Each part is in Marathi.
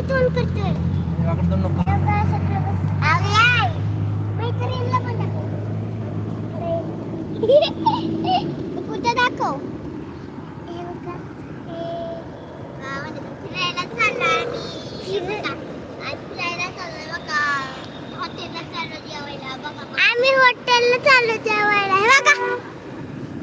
तोंड करतोय. वाकडं नको. कुठं दाखव. फिरायला चाललो आम्ही. हे फिरायला बघा. हॉटेलला चाललो जेवायला. बघा. आम्ही हॉटेलला चाललो जेवायला. बघा.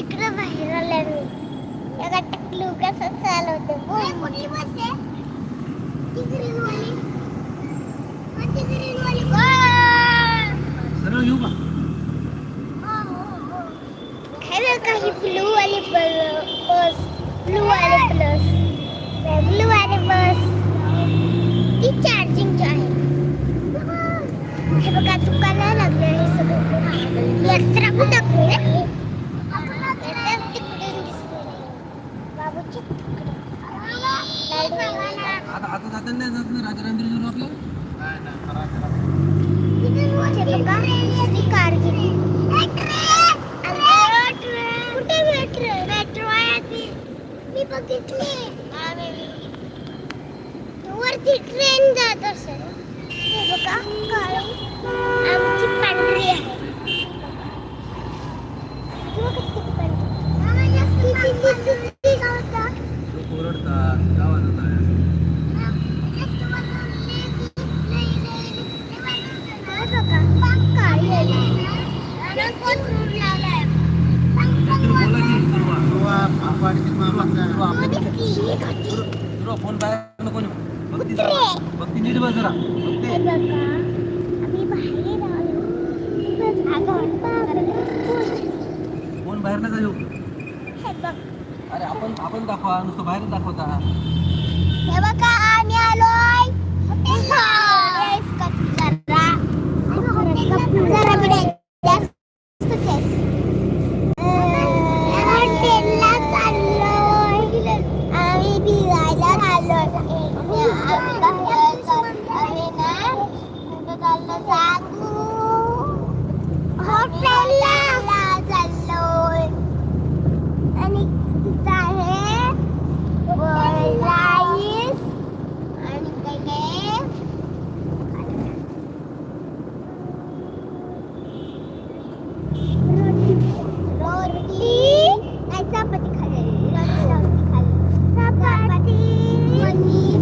इकडं बाहेर आलोय मी. बघा टकलू कसं चालवतो मोठी बस आहे ती ग्रीनवाली ती ग्रीनवाली सरळ घेऊ का? हे बघा ब्लू वाली बस? ब्लू वाली बस. ब्लू वाली बस. ती चार्जिंगची आहे. हे बघा दुकानं लागले आहे सगळं. एक्स्ट्रा पण दाखवले तिकडे दिसतंय. बाबूची तिकडे. लाइट लावा. आता आता जाताना नाही जात ना राजा रामगिरी जाऊ आपलं वरती ट्रेन जात असेल हे बघा काळी आमची पांढरी आहे हे किती पांढरी. किती- किती- किती गावता? लोक ओरडतात गावात जात आहे हे बघा, पाक काळी आहे. आणि कोण road लावलाय? पाक- पाक तू बोला की सुरुवात सुरुवात दिसली, ही कशी? सुरुवात फोन बाहेर नको नेऊ. भक्ती कुत्रे. जरा भक्ती नीट बस जरा आम्ही बाहेर आलो. अगं, बापरे. फोन बाहेर नका येऊ हे बघ, अरे आपण आपण दाखवा नुसतं बाहेरच दाखवता हे बघा, आम्ही आलोय. Yes, कप जरा. कप जरा बिडे. जास्त तेच. अं, हॉटेलला चाललोय. आम्ही फिरायला चाललोय. आम्ही बाहेर चाललोय ना. कुठं चाललो सांगू? हॉटेलला चाललोय आणि तिथं आहे राईस आणि काय काय रोटी नाही चपाती खाल्ली रोटी खाल्ली चपाती पनीर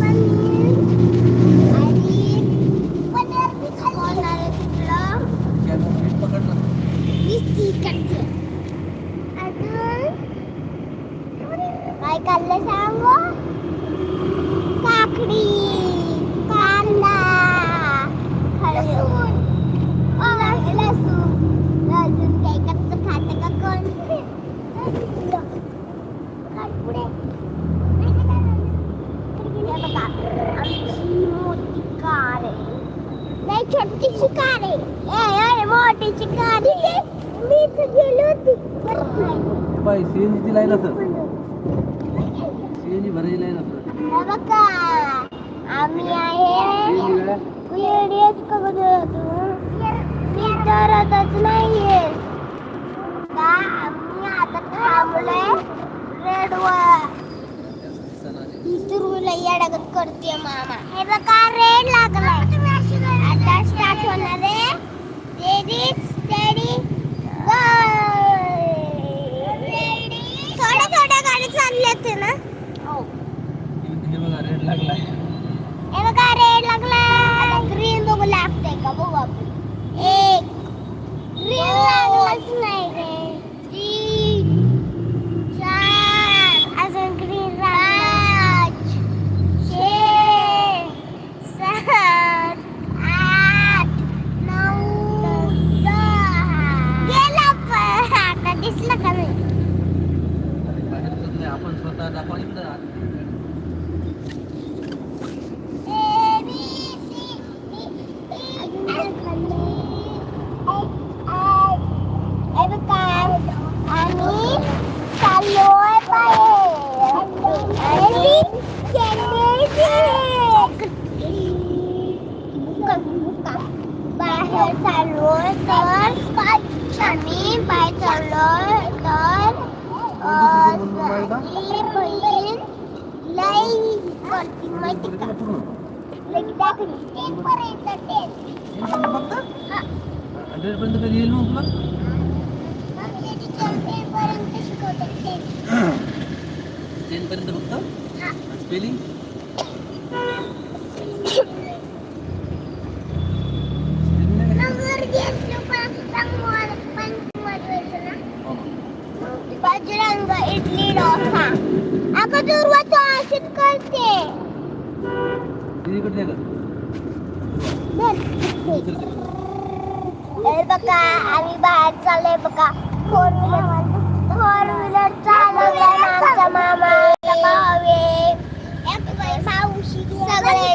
पनीर आणि पनीर बी खाल्ली तिकडं कॅमेरा नीट पकड ना नुसती करते अजून काय खाल्लं सांगू काकडी कांदा लसूण लसूण लसूण काय कच्चं खातं का कोण काय पुढे हे बघा, आमची मोठी कार आहे नाही छोटीशी कार आहे. मोठीची कार मी इथं गेलो होती. बाई सीएनजी लाईन असं. सीएनजी भरायची लाईन असं. हे बघा आम्ही आहे व्हिडिओज बघत होतो मी तरतच नाहीये. का आम्ही आता थांबलोय रेडवर येडागत करते मामा. हे बघा रेड लागलाय. स्टार्ट होणार आहे रेडी स्टेडी थोड्या थोड्या गाडी ना हे बघा रेड लागलाय हे बघा रेड लागलाय ग्रीन बघू लागतंय का बघू आपण एक ग्रीन लागलाच नाही रे तीन चार अजून ग्रीन पाच छे सात आठ नऊ दहा गेला पण आता दिसलं का नाही अरे बाहेर दिसत नाही आपण स्वतः दाखवा इकडं आत. A B C D E F हे बघा आम्ही चाललोय बाहेर आणि बाहेर चाललोय तर आम्ही बाहेर चाललोय तर अं, ही बहीण लई करते माहिती का? तुला पूर्ण लगेच दाखवली टेन पर्यंत टेन टेन पर्यंत फक्त हंड्रेड पर्यंत कधी येईल मग तुला? आपल्या टीचर टेन पर्यंत शिकवतात टेन टेन पर्यंत फक्त? स्पेलिंग मग गर्दी असलो पण रंगवाल पण वाजवायचं ना बजरंग इडली डोसा अगं दुर्वा तू अशीच करते दीदीकडे द्या धर. का हे बघा आम्ही बाहेर चाललोय बघा फोर व्हीलर फोर व्हीलर चालवल्या आमचा मामा भावे मावशी सगळे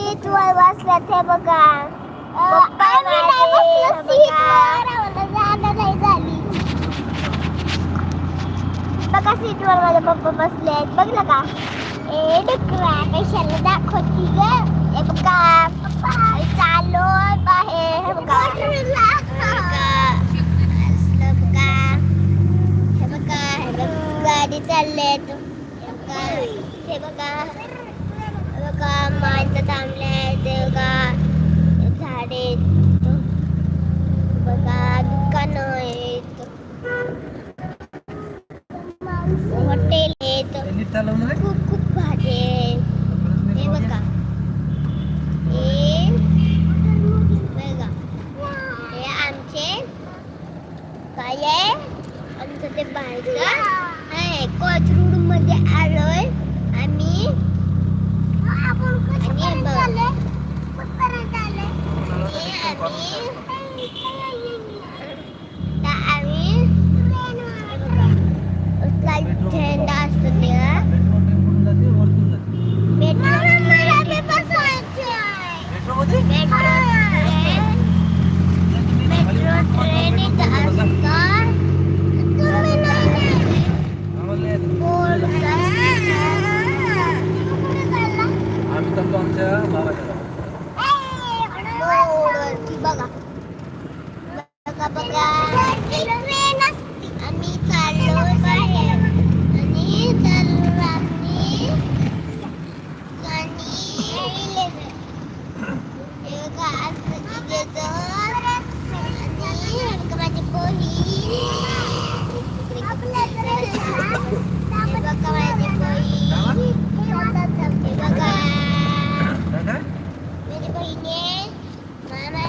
सीट वर बसल्यात हे बघा. पप्पा नाही झाली. बघा सीट वर माझे पप्पा बसले आहेत. बघलं का? ए डुकरा कशाला दाखवती ग? हे बघा. पप्पा. चाललो बाहेर. हे बघ. गाडी चालले हे बघा. हे बघा. माणसं थांबले ते बघा झाडे आहेत. बघा दुकान आहेत. हॉटेल आहेत. खूप खूप भाजी आहे. हे बघा. हे बघा. हे आमचे काय आहे? आमचं ते बाहेरचं. आहे कोथरूडमध्ये आलोय आम्ही आणि बघ. हे आम्ही तर आम्ही हे बघा. उचलाय झेंडा असतो तेव्हा मेट्रो टेम्पोला मेट्रो जाते वरतून जाते मेट्रो मध्ये मेट्रो ट्रेन इथं असतं तुम्ही नाही नाही आम्हाला यायचं. बोल आम्ही चाललो आमच्या भावाच्या गावात. रोडवरती बघा बघा बघा ट्रेन असते आम्ही चाललो बाहेर आणि तर आम्ही आणि हे बघा असं इथे तर आणि हे बघा माझी पोही हे बघा माझी पोही हे बघा काय काय? मेरी बहिणी मामा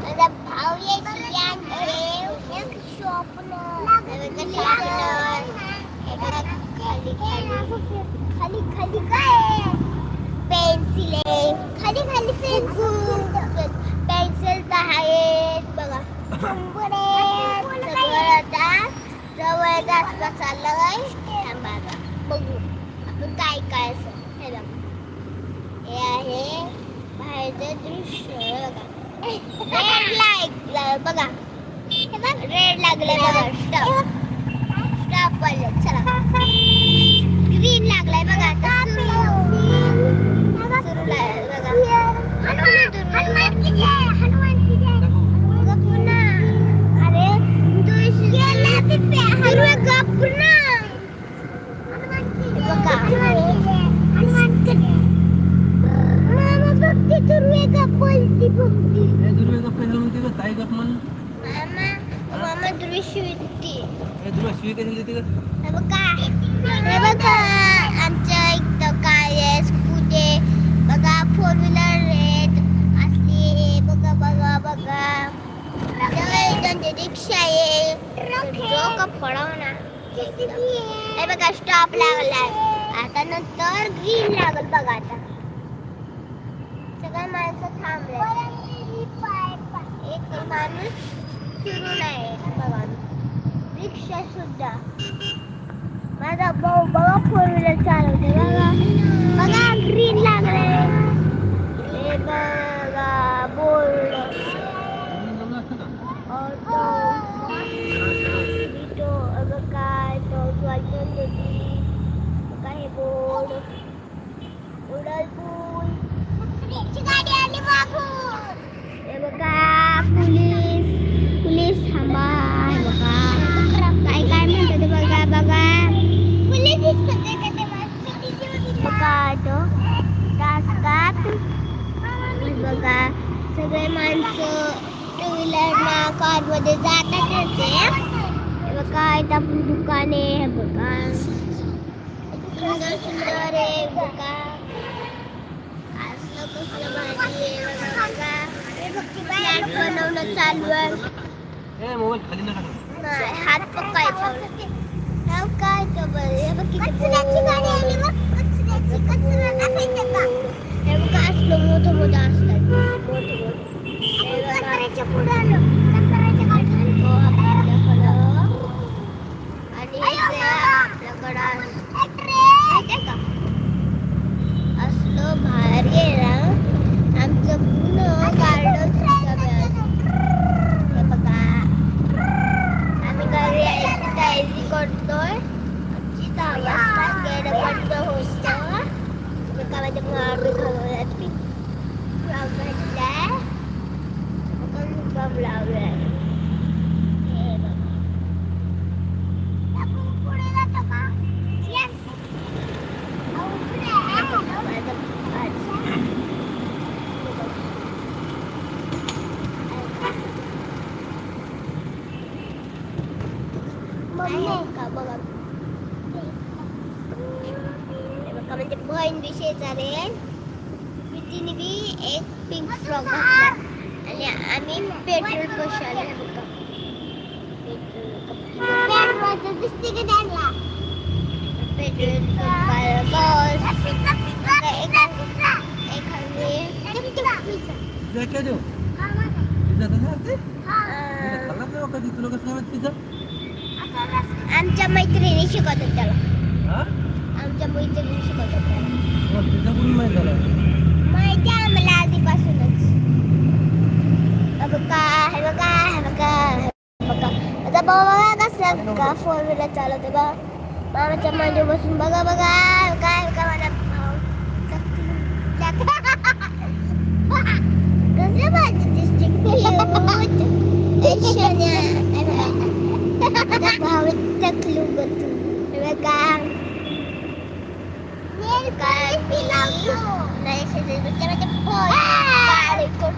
माझा भाऊ यायची आणते एक शॉपनर खाली खाली खाली काय पेन्सिल आहे खाली खाली पेन्सिल पेन्सिल आहेत बघा शंभर आहेत. सगळं आता जवळ जास्त चाललंय थांबा आता. बघू. आपण काय काय असं हे हे आहे बाहेरचं दृश्य बघा. रेड लाइट बघा. हे बघ. रेड लागले बघा. स्टॉप स्टॉप चला ग्रीन लागलाय बघा आता सुरू सुरू लागलाय बघा हनुमान दाखव. बघा पुन्हा अरे तू गेला पिप्या हिरवे का पुन्हा बघा मामा बघते दुर्वे का बोलती बघती हे दुर्वे गप्प कशाला म्हणते गं? ताई गप्प म्हण. मामा हे दुर्वा शिवी कशाला देते बघा. हे बघा आमच्या इथं काय आहे? स्कूटे बघा फोर व्हीलर आहेत. असली बघा बघा बघा. रिक्षा आहे. पडव ना. हे बघा स्टॉप लागलाय. आता नंतर ग्रीन लागल बघा आता. सगळं माणसं थांबले एक माणूस फिरून आहे रिक्षा सुद्धा माझा भाऊ बघा फोर व्हीलर चालवते बघा. बघा ग्रीन लागलाय हे बघा बोर्ड म्हणून जमलं असतं का? ऑटो इटो बघा तो वाजवून देते बघा हे बोर्ड उडल पूल गाडी आली मागून हे बघा पोलीस पोलीस थांबा हे बघा काय काय म्हणतात ते बघा बघा पोलीस दिसतात ते का ते सगळे माणसं टू व्हीलरना कारमध्ये जातात त्याचे हे बघा इथं आपण दुकान आहे हे बघा सुंदर आहे बघा. असलं कसलं भारी आहे बघा. बघा. फ्लॅट बनवणं चालू आहे. नाही हात पक्का ठेवला हा काय तर बरं? हे बघ किती हे बघ असलं मोठं मोठं असतात मोठं मोठं हे पुढे आलं. हो आणि आपल्याकडं माहितीये का असलं भारी आहे ना आमचं पूर्ण गार्डन सुद्धा हे बघा आम्ही घरी यायची तयारी करतोय आमची दहा वाजता गेलं बंद होतं एकामध्ये आम्ही घालवल्यात मुक्काम घातलाय मुक्काम लावलाय हे बघा. आपण पुढे जातो का? Yes. अहो, पुढे आहे. माझं पाच. मम्मी का बघा हे बघा म्हणजे बहीण बी शेजारी आहे मी तिने बी एक पिंक फ्रॉक घातला आणि आम्ही पेट्रोल हे बघा पेट्रोल दिसते की त्यांना? पेट्रोल बस एखादी आमच्या मैत्रिणी शिकवतात त्याला. आमच्या माहीत झाला. माहिती आहे आम्हाला आधीपासूनच. हे बघा हे बघा हे बघा हे बघा आता बाबा बघा कसं का फोर व्हीलर चालवते बघा. मामाच्या मांडी बसून बघा बघा काय बघा माझा भाऊ कसं माझी दिसते भाऊ टकलू गतू हे बघा काय नाही शेजारी बसल्या माझ्या पोट काळे कोट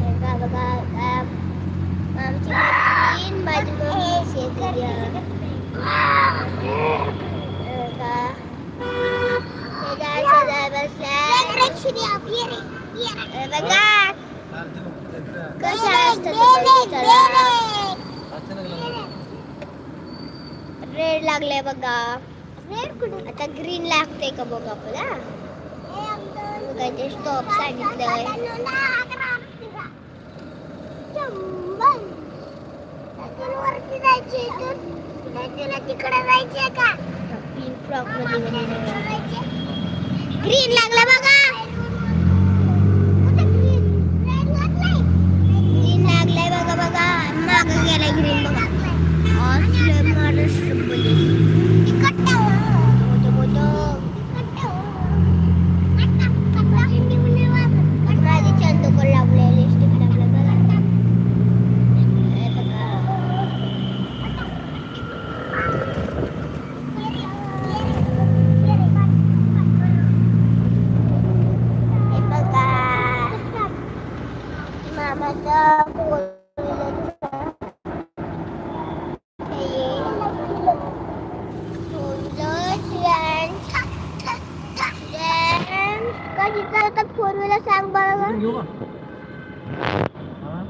हे बघा बघा काय आमची मैत्रीण माझी मम्मी शेजारी आहे. हे बघा. शेजारी शेजारी बसल्या. हे बघा कसं असतं ते चला. रेड लागले बघा रेड कुठे आता ग्रीन लागते का बघा आपला बघा ते स्टॉप सांगितलंय. वरती जायचे तुला तिकडे जायचे का? पिंक फ्रॉकमध्ये ग्रीन लागला बघा. ग्रीन लागलाय. बघा बघा. माग गेलाय ग्रीन बघा. असले महाराष्ट्र पोलीस मोठं मोठं माझे चंदूकर लावलेले स्टिक लावलं बघा हे बघा हे बघा मामाचा कशी चालतात फोर व्हीलर सांग बरं घेऊ का हा?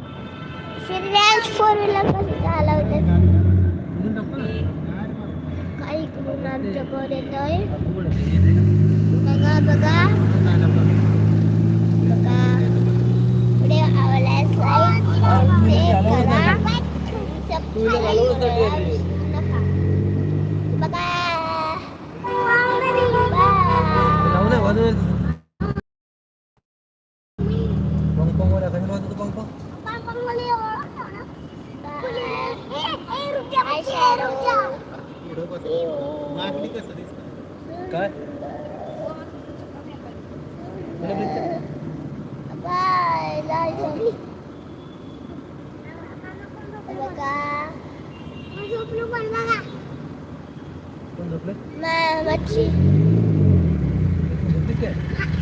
श्रीरँच फोर व्हीलर कशी चालवते घेऊन टाकतो ना. काही करून आमच्याकडे येतोय उघड आहे. हे दे ना. बघा बघा काय लागतं? बघा पुढे काय? बघा झोपलो पण बघा कोण झोपले? मच्छी झोपले काय